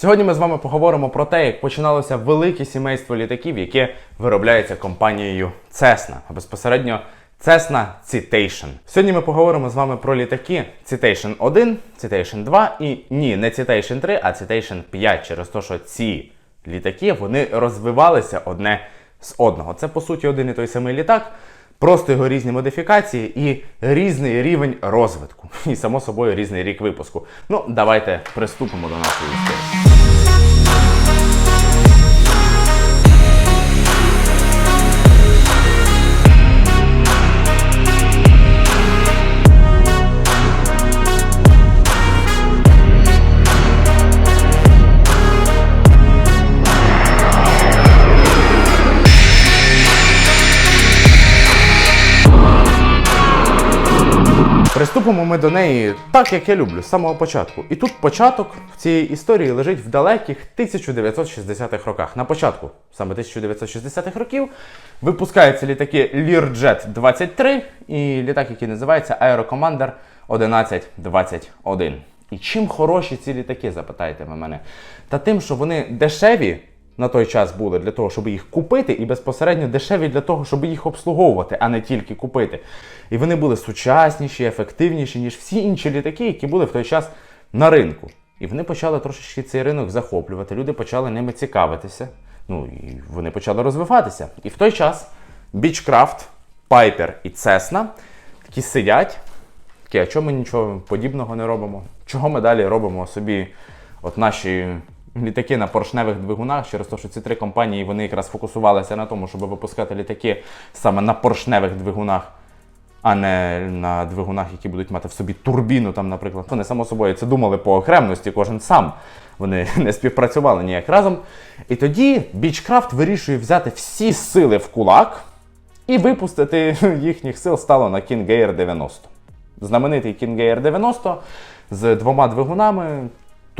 Сьогодні ми з вами поговоримо про те, як починалося велике сімейство літаків, яке виробляється компанією Cessna, а безпосередньо Cessna Citation. Сьогодні ми поговоримо з вами про літаки Citation 1, Citation 2 і ні, не Citation 3, а Citation 5, через те, що ці літаки вони розвивалися одне з одного. Це по суті один і той самий літак. Просто його різні модифікації і різний рівень розвитку. І само собою різний рік випуску. Ну, давайте приступимо до нашої історії. Приступимо ми до неї так, як я люблю, з самого початку. І тут початок в цій історії лежить в далеких 1960-х роках. На початку, саме 1960-х років, випускаються літаки Learjet 23 і літак, який називається Aero Commander 1121. І чим хороші ці літаки, запитаєте ви мене? Та тим, що вони дешеві на той час були для того, щоб їх купити, і безпосередньо дешеві для того, щоб їх обслуговувати, а не тільки купити. І вони були сучасніші, ефективніші, ніж всі інші літаки, які були в той час на ринку. І вони почали трошечки цей ринок захоплювати. Люди почали ними цікавитися. Ну і вони почали розвиватися. І в той час Beechcraft, Piper і Cessna такі сидять. Такі, а чому ми нічого подібного не робимо? Чого ми далі робимо собі от наші літаки на поршневих двигунах, через те, що ці три компанії вони якраз фокусувалися на тому, щоб випускати літаки саме на поршневих двигунах, а не на двигунах, які будуть мати в собі турбіну, там, наприклад. Вони само собою це думали по окремості, кожен сам. Вони не співпрацювали ніяк разом. І тоді Beechcraft вирішує взяти всі сили в кулак і випустити їхніх сил стало на King Air 90. Знаменитий King Air 90 з двома двигунами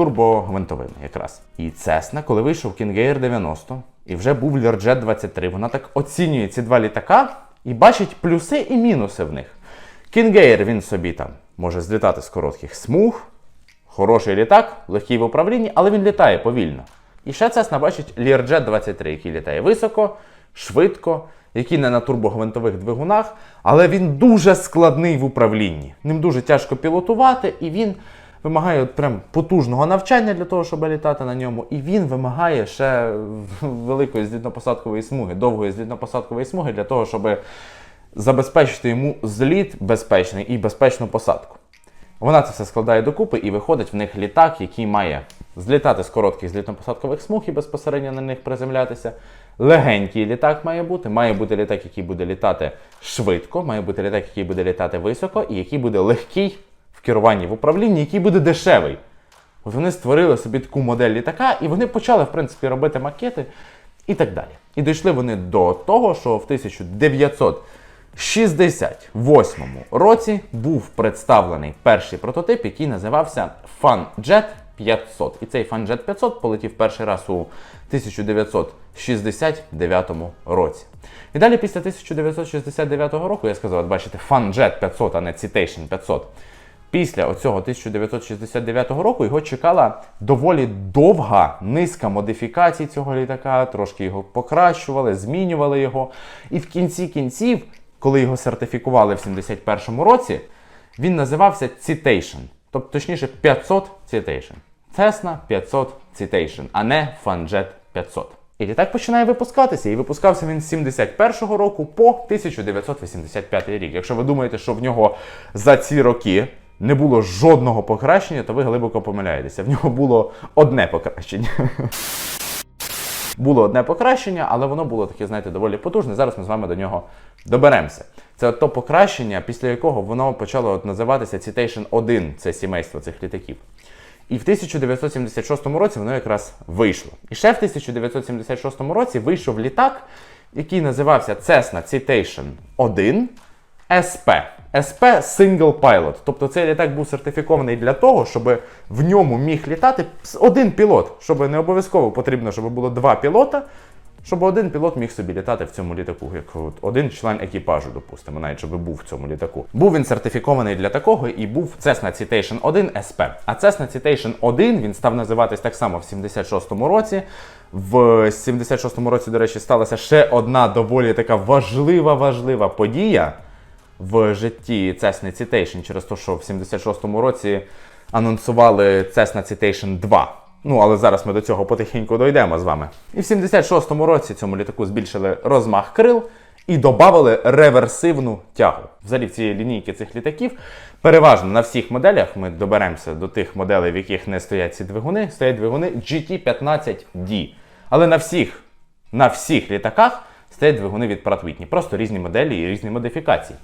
турбогвинтовими якраз. І Cessna, коли вийшов King Air 90 і вже був Learjet 23, вона так оцінює ці два літака і бачить плюси і мінуси в них. King Air, він собі там може злітати з коротких смуг, хороший літак, легкий в управлінні, але він літає повільно. І ще Cessna бачить Learjet 23, який літає високо, швидко, який не на турбогвинтових двигунах, але він дуже складний в управлінні. Ним дуже тяжко пілотувати, і він вимагає прям потужного навчання для того, щоб літати на ньому. І він вимагає ще великої злітно-посадкової смуги, довгої злітно-посадкової смуги для того, щоб забезпечити йому зліт безпечний і безпечну посадку. Вона це все складає докупи і виходить в них літак, який має злітати з коротких злітно-посадкових смуг і безпосередньо на них приземлятися. Легенький літак має бути. Має бути літак, який буде літати швидко, має бути літак, який буде літати високо, і який буде легкий керуванні в управлінні, який буде дешевий. От вони створили собі таку модель літака, і вони почали, в принципі, робити макети і так далі. І дійшли вони до того, що в 1968 році був представлений перший прототип, який називався FunJet 500. І цей FunJet 500 полетів перший раз у 1969 році. І далі після 1969 року я сказав, бачите, FunJet 500, а не Citation 500. Після оцього 1969 року його чекала доволі довга низка модифікацій цього літака, трошки його покращували, змінювали його. І в кінці кінців, коли його сертифікували в 71-му році, він називався Citation, тобто точніше 500 Citation. Cessna 500 Citation, а не FunJet 500. І літак починає випускатися, і випускався він з 71-го року по 1985 рік. Якщо ви думаєте, що в нього за ці роки не було жодного покращення, то ви глибоко помиляєтеся. В нього було одне покращення. Було одне покращення, але воно було таке, знаєте, доволі потужне. Зараз ми з вами до нього доберемося. Це то покращення, після якого воно почало називатися Citation 1, це сімейство цих літаків. І в 1976 році воно якраз вийшло. І ще в 1976 році вийшов літак, який називався Cessna Citation 1 SP. SP Single Pilot. Тобто цей літак був сертифікований для того, щоб в ньому міг літати один пілот, щоб не обов'язково потрібно, щоб було два пілота. Щоб один пілот міг собі літати в цьому літаку, як от один член екіпажу, допустимо, навіть щоб був в цьому літаку. Був він сертифікований для такого і був Cessna Citation 1 SP. А Cessna Citation 1 він став називатись так само в 76-му році. В 76-му році, до речі, сталася ще одна доволі така важлива, важлива подія в житті Cessna Citation через те, що в 76-му році анонсували Cessna Citation 2. Ну, але зараз ми до цього потихеньку дійдемо з вами. І в 76-му році цьому літаку збільшили розмах крил і додали реверсивну тягу. Взагалі, в цієї лінійки цих літаків переважно на всіх моделях ми доберемося до тих моделей, в яких не стоять ці двигуни, стоять двигуни GT15D. Але на всіх, на всіх літаках стоять двигуни від Pratt Whitney. Просто різні моделі і різні модифікації.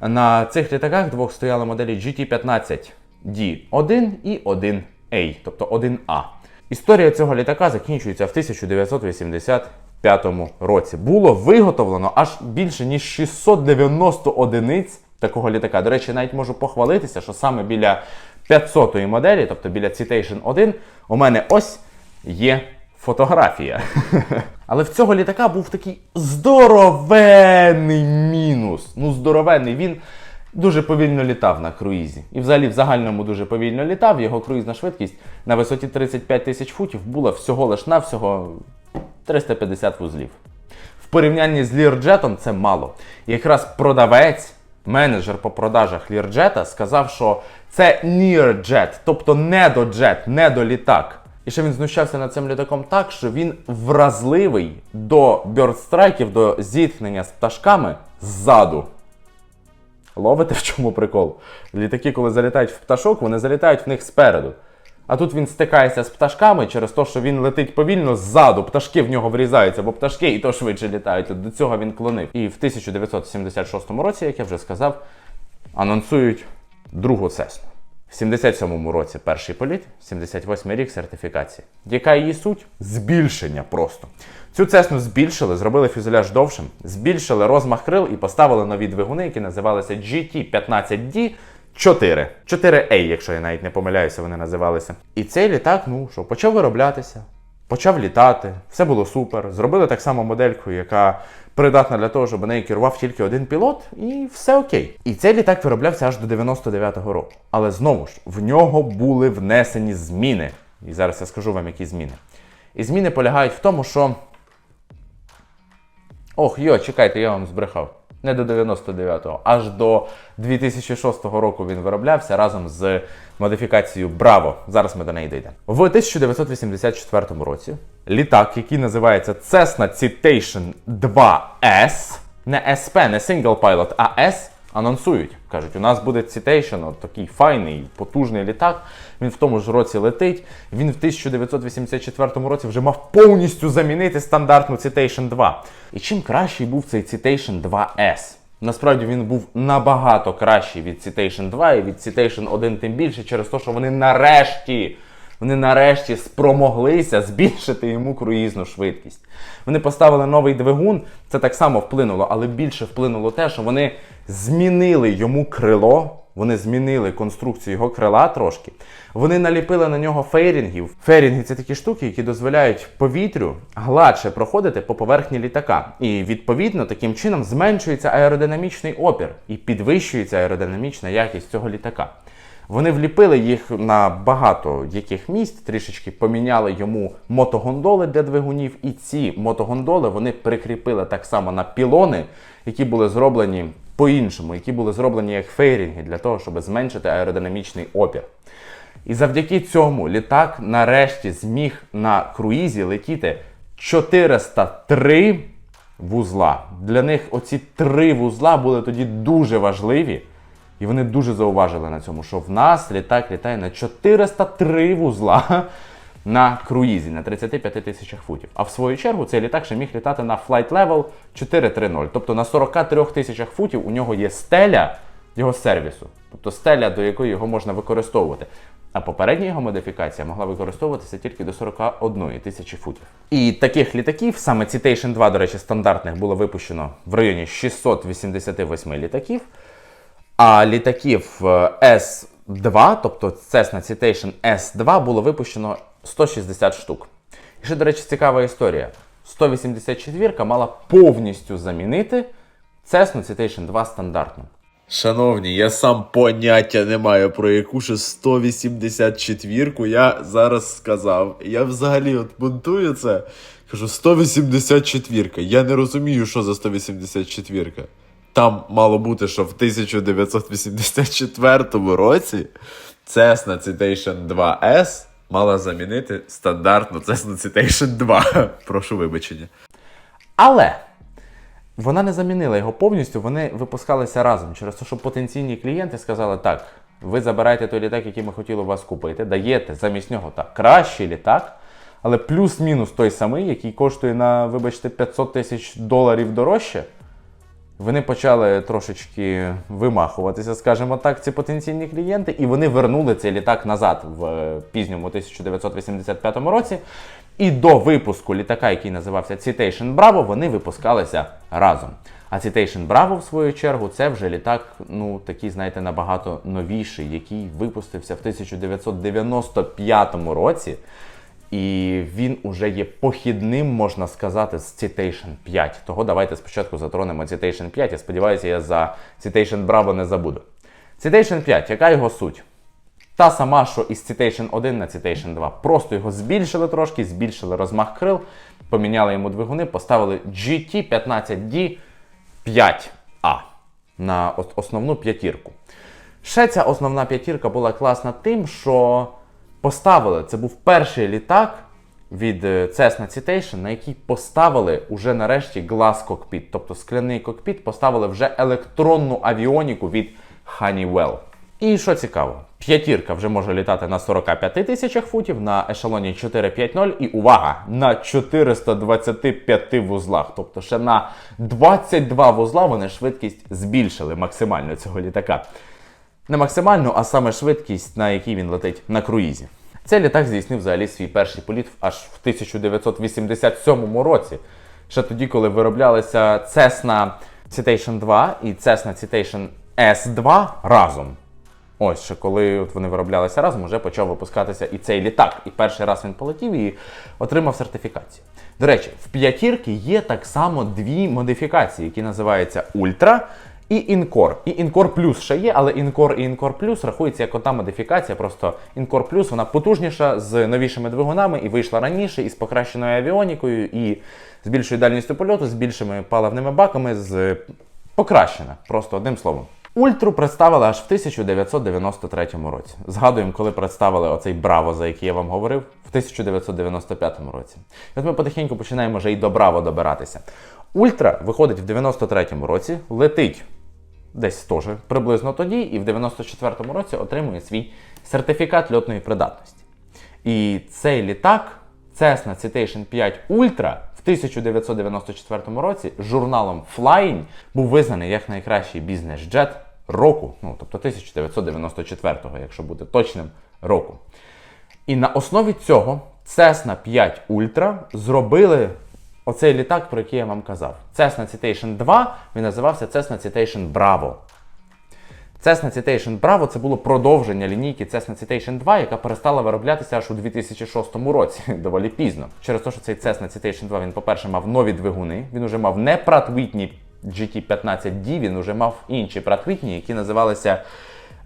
На цих літаках двох стояли моделі GT15D1 і 1A, тобто 1A. Історія цього літака закінчується в 1985 році. Було виготовлено аж більше ніж 690 одиниць такого літака. До речі, навіть можу похвалитися, що саме біля 500-ї моделі, тобто біля Citation 1, у мене ось є фотографія. Але в цього літака був такий здоровенний мінус. Ну, здоровенний. Він дуже повільно літав на круїзі. І взагалі в загальному дуже повільно літав. Його круїзна швидкість на висоті 35 тисяч футів була всього лиш навсього 350 вузлів. В порівнянні з Learjet це мало. І якраз продавець, менеджер по продажах Learjet сказав, що це Nearjet, тобто недоджет, недолітак. І ще він знущався над цим літаком так, що він вразливий до бьордстрайків, до зіткнення з пташками ззаду. Ловите в чому прикол? Літаки, коли залітають в пташок, вони залітають в них спереду. А тут він стикається з пташками через те, що він летить повільно ззаду, пташки в нього врізаються, бо пташки і то швидше літають. До цього він клонив. І в 1976 році, як я вже сказав, анонсують другу Цесну. В 77-му році перший політ, 78-й рік сертифікації. Яка її суть? Збільшення просто. Цю цесну збільшили, зробили фюзеляж довшим, збільшили розмах крил і поставили нові двигуни, які називалися GT15D 4. 4A, якщо я навіть не помиляюся, вони називалися. І цей літак, ну що, почав вироблятися, почав літати, все було супер. Зробили так само модельку, яка придатна для того, щоб нею керував тільки один пілот, і все окей. І цей літак вироблявся аж до 99-го року. Але знову ж, в нього були внесені зміни. І зараз я скажу вам, які зміни. І зміни полягають в тому, що. Ох, йо, чекайте, я вам збрехав. Не до 99-го, аж до 2006 року він вироблявся разом з модифікацією Браво. Зараз ми до неї дійдемо. В 1984 році літак, який називається Cessna Citation 2S, не SP, не Single Pilot, а S, анонсують. Кажуть, у нас буде Citation, от такий файний, потужний літак. Він в тому ж році летить. Він в 1984 році вже мав повністю замінити стандартну Citation 2. І чим кращий був цей Citation 2S? Насправді він був набагато кращий від Citation 2 і від Citation 1 тим більше через те, що вони нарешті. Вони нарешті спромоглися збільшити йому круїзну швидкість. Вони поставили новий двигун, це так само вплинуло, але більше вплинуло те, що вони змінили йому крило, вони змінили конструкцію його крила трошки. Вони наліпили на нього фейрінгів. Фейрінги це такі штуки, які дозволяють повітрю гладше проходити по поверхні літака. І відповідно таким чином зменшується аеродинамічний опір і підвищується аеродинамічна якість цього літака. Вони вліпили їх на багато яких місць, трішечки поміняли йому мотогондоли для двигунів, і ці мотогондоли вони прикріпили так само на пілони, які були зроблені по-іншому, які були зроблені як фейрінги для того, щоб зменшити аеродинамічний опір. І завдяки цьому літак нарешті зміг на круїзі летіти 403 вузла. Для них оці три вузла були тоді дуже важливі. І вони дуже зауважили на цьому, що в нас літак літає на 403 вузла на круїзі на 35 тисячах футів. А в свою чергу цей літак ще міг літати на Flight Level 430. Тобто на 43 тисячах футів у нього є стеля його сервісу, тобто стеля, до якої його можна використовувати. А попередня його модифікація могла використовуватися тільки до 41 тисячі футів. І таких літаків, саме Citation 2, до речі, стандартних було випущено в районі 688 літаків. А літаків е, S2, тобто Cessna Citation S2, було випущено 160 штук. І ще, до речі, цікава історія. 184 мала повністю замінити Cessna Citation 2 стандартну. Шановні, я сам поняття не маю про яку ще 184-ку я зараз сказав. Я взагалі от бунтую це. Кажу, 184-ка. Я не розумію, що за 184-ка. Там мало бути, що в 1984 році Cessna Citation 2S мала замінити стандартну Cessna Citation 2. Прошу вибачення. Але вона не замінила його повністю, вони випускалися разом через те, що потенційні клієнти сказали, так, ви забираєте той літак, який ми хотіли у вас купити, даєте замість нього так, кращий літак, але плюс-мінус той самий, який коштує на, вибачте, 500 тисяч доларів дорожче. Вони почали трошечки вимахуватися, скажімо так, ці потенційні клієнти, і вони вернули цей літак назад в е, пізньому 1985 році. І до випуску літака, який називався Citation Bravo, вони випускалися разом. А Citation Bravo, в свою чергу, це вже літак, ну такий, знаєте, набагато новіший, який випустився в 1995 році. І він уже є похідним, можна сказати, з Citation 5. Того давайте спочатку затронемо Citation 5. Я сподіваюся, я за Citation Bravo не забуду. Citation 5, яка його суть? Та сама, що із Citation 1 на Citation 2. Просто його збільшили трошки, збільшили розмах крил, поміняли йому двигуни, поставили GT15D 5A на основну п'ятірку. Ще ця основна п'ятірка була класна тим, що поставили, це був перший літак від е, Cessna Citation, на який поставили уже нарешті глаз кокпіт, тобто скляний кокпіт, поставили вже електронну авіоніку від Honeywell. І що цікаво, п'ятірка вже може літати на 45 тисячах футів, на ешелоні 450 і увага! На 425 вузлах. Тобто ще на 22 вузла вони швидкість збільшили максимально цього літака. Не максимальну, а саме швидкість, на якій він летить на круїзі. Цей літак здійснив взагалі свій перший політ аж в 1987 році. Ще тоді, коли вироблялися Cessna Citation 2 і Cessna Citation S2 разом. Ось ще коли от вони вироблялися разом, вже почав випускатися і цей літак. І перший раз він полетів і отримав сертифікацію. До речі, в п'ятірки є так само дві модифікації, які називаються Ультра і Інкор. І Інкор Плюс ще є, але Інкор і Інкор Плюс рахується як одна модифікація. Просто Інкор Плюс вона потужніша з новішими двигунами і вийшла раніше, і з покращеною авіонікою, і з більшою дальністю польоту, з більшими паливними баками, з покращена, просто одним словом. Ультру представили аж в 1993 році. Згадуємо, коли представили оцей Браво, за який я вам говорив, в 1995 році. І от ми потихеньку починаємо вже і до Браво добиратися. Ультра виходить в 93-му році, летить десь теж приблизно тоді, і в 94-му році отримує свій сертифікат льотної придатності. І цей літак, Cessna Citation 5 Ultra, в 1994 році журналом Flying був визнаний як найкращий бізнес-джет року, ну тобто 1994-го, якщо бути точним, року. І на основі цього Cessna 5 Ultra зробили оцей літак, про який я вам казав. Cessna Citation 2, він називався Cessna Citation Bravo. Cessna Citation Bravo це було продовження лінійки Cessna Citation 2, яка перестала вироблятися аж у 2006 році, доволі пізно. Через те, що цей Cessna Citation 2, він, по-перше, мав нові двигуни, він уже мав не Pratt Whitney GT15D, він уже мав інші Pratt Whitney, які називалися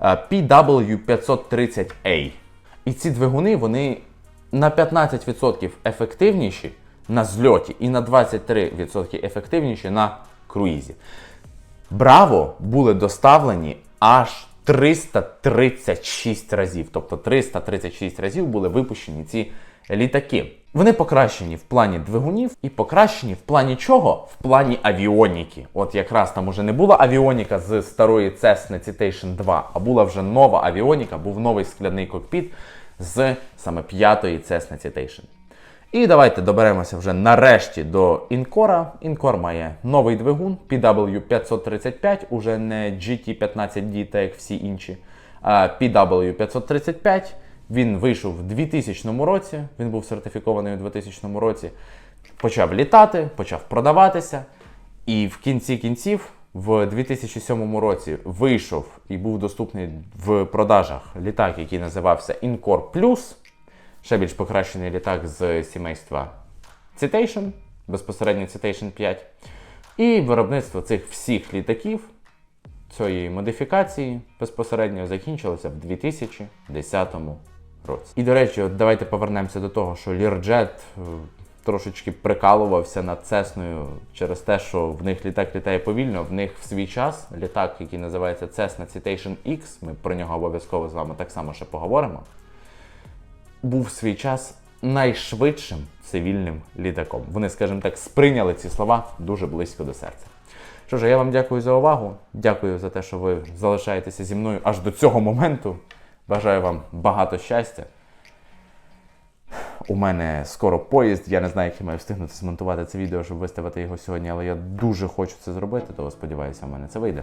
е, PW530A. І ці двигуни, вони на 15% ефективніші на зльоті і на 23% ефективніші на круїзі. Браво були доставлені аж 336 разів. Тобто 336 разів були випущені ці літаки. Вони покращені в плані двигунів і покращені в плані чого? В плані авіоніки. От якраз там уже не була авіоніка з старої Cessna Citation 2, а була вже нова авіоніка, був новий скляний кокпіт з саме п'ятої Cessna Citation. І давайте доберемося вже нарешті до Інкора. Інкор має новий двигун PW535, уже не GT15D, так як всі інші. а PW535. Він вийшов в 2000 році, він був сертифікований у 2000 році. Почав літати, почав продаватися. І в кінці кінців, в 2007 році, вийшов і був доступний в продажах літак, який називався Encore Plus ще більш покращений літак з сімейства Citation. безпосередньо Citation 5. І виробництво цих всіх літаків, цієї модифікації безпосередньо закінчилося в 2010 році. І до речі, от давайте повернемося до того, що е, трошечки прикалувався над Цесною через те, що в них літак літає повільно. В них в свій час літак, який називається Cessna Citation X, ми про нього обов'язково з вами так само ще поговоримо, був в свій час найшвидшим цивільним літаком. Вони, скажімо так, сприйняли ці слова дуже близько до серця. Що ж, я вам дякую за увагу. Дякую за те, що ви залишаєтеся зі мною аж до цього моменту. Бажаю вам багато щастя. У мене скоро поїзд. Я не знаю, як я маю встигнути змонтувати це відео, щоб виставити його сьогодні, але я дуже хочу це зробити, то сподіваюся, у мене це вийде.